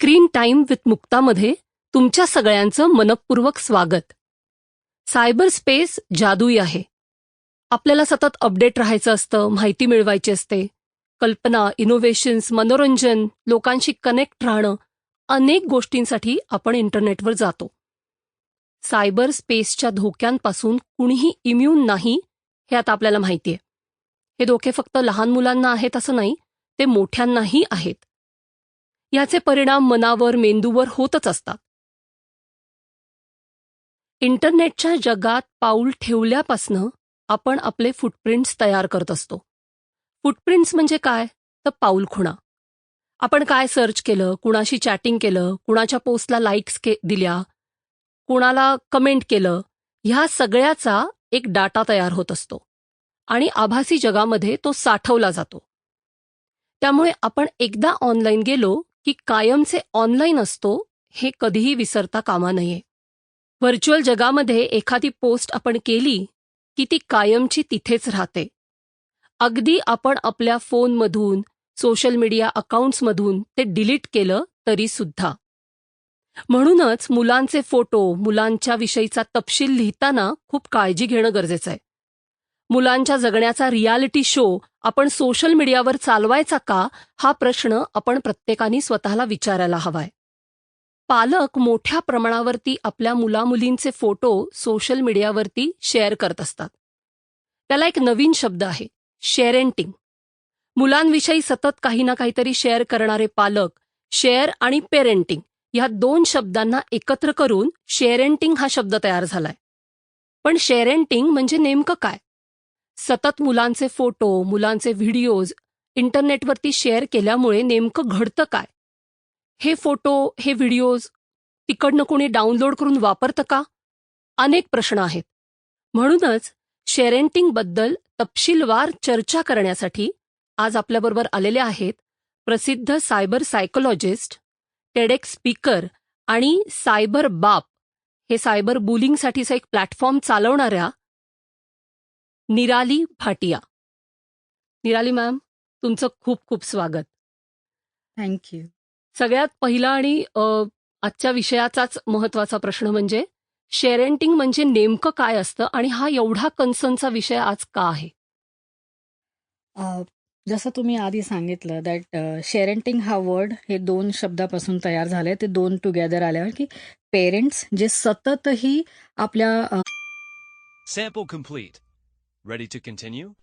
Screen time with मुक्तामध्ये तुमच्या सगळ्यांचं मनपूर्वक स्वागत. सायबर स्पेस जादुई आहे. आपल्याला सतत अपडेट राहायचं असतं माहिती मिळवायची असते. कल्पना इनोव्हेशन्स मनोरंजन लोकांशी कनेक्ट राहणं अनेक गोष्टींसाठी आपण इंटरनेटवर जातो. सायबर स्पेसच्या धोक्यांपासून कुणीही इम्यून नाही हे आता आपल्याला माहिती आहे हे धोके फक्त लहान मुलांना आहेत असं नाही ते मोठ्यांनाही आहेत. याचे परिणाम मनावर मेंदूवर होतच असतात. इंटरनेटच्या जगात पाऊल ठेवल्यापासनं आपण आपले फुटप्रिंट्स तयार करत असतो. फुटप्रिंट्स म्हणजे काय? तर पाऊल खुणा. आपण काय सर्च केलं कुणाशी चॅटिंग केलं कुणाच्या पोस्टला लाईक्स के दिल्या कुणाला कमेंट केलं ह्या सगळ्याचा एक डाटा तयार होत असतो. आणि आभासी जगामध्ये तो साठवला जातो. त्यामुळे आपण एकदा ऑनलाईन गेलो की कायमचे ऑनलाईन असतो हे कधीही विसरता कामा नये. व्हर्च्युअल जगामध्ये एखादी पोस्ट आपण केली की ती कायमची तिथेच राहते. अगदी आपण आपल्या फोनमधून सोशल मीडिया अकाउंट्समधून ते डिलीट केलं तरी सुद्धा. म्हणूनच मुलांचे फोटो मुलांच्या विषयीचा तपशील लिहिताना खूप काळजी घेणं गरजेचं आहे. मुलांच्या जगण्याचा रियालिटी शो आपण सोशल मीडियावर चालवायचा का? हा प्रश्न आपण प्रत्येकाने स्वतःला विचारायला हवाय. पालक मोठ्या प्रमाणावरती आपल्या मुलामुलींचे फोटो सोशल मीडियावरती शेअर करत असतात. त्याला एक नवीन शब्द आहे शेअरेंटिंग मुलांविषयी सतत काही ना काहीतरी शेअर करणारे पालक शेअर आणि पेरेंटिंग या दोन शब्दांना एकत्र करून शेअरेंटिंग हा शब्द तयार झालाय. पण शेअरेंटिंग म्हणजे नेमकं काय? सतत मुलांचे फोटो मुलांचे व्हिडिओज इंटरनेटवरती शेअर केल्यामुळे नेमकं घडतं काय? हे फोटो हे व्हिडिओज तिकडनं कोणी डाउनलोड करून वापरतं का? अनेक प्रश्न आहेत. म्हणूनच शेरेंटिंगबद्दल तपशीलवार चर्चा करण्यासाठी आज आपल्याबरोबर आलेले आहेत प्रसिद्ध सायबर सायकोलॉजिस्ट टेडेक स्पीकर आणि सायबर बाप. हे सायबर बुलिंगसाठीचं एक प्लॅटफॉर्म चालवणाऱ्या निराली भाटिया. निराली मॅम तुमचं खूप खूप स्वागत. थँक्यू सगळ्यात पहिला आणि आजच्या विषयाचाच महत्त्वाचा प्रश्न म्हणजे शेअरेंटिंग म्हणजे नेमकं काय असतं आणि हा एवढा कन्सर्नचा विषय आज का आहे? जसं तुम्ही आधी सांगितलं दॅट शेअरेंटिंग हा वर्ड हे दोन शब्दापासून तयार झाले ते दोन टुगेदर आल्यावर की पेरेंट्स जे सततही आपल्या Sample complete. Ready to continue?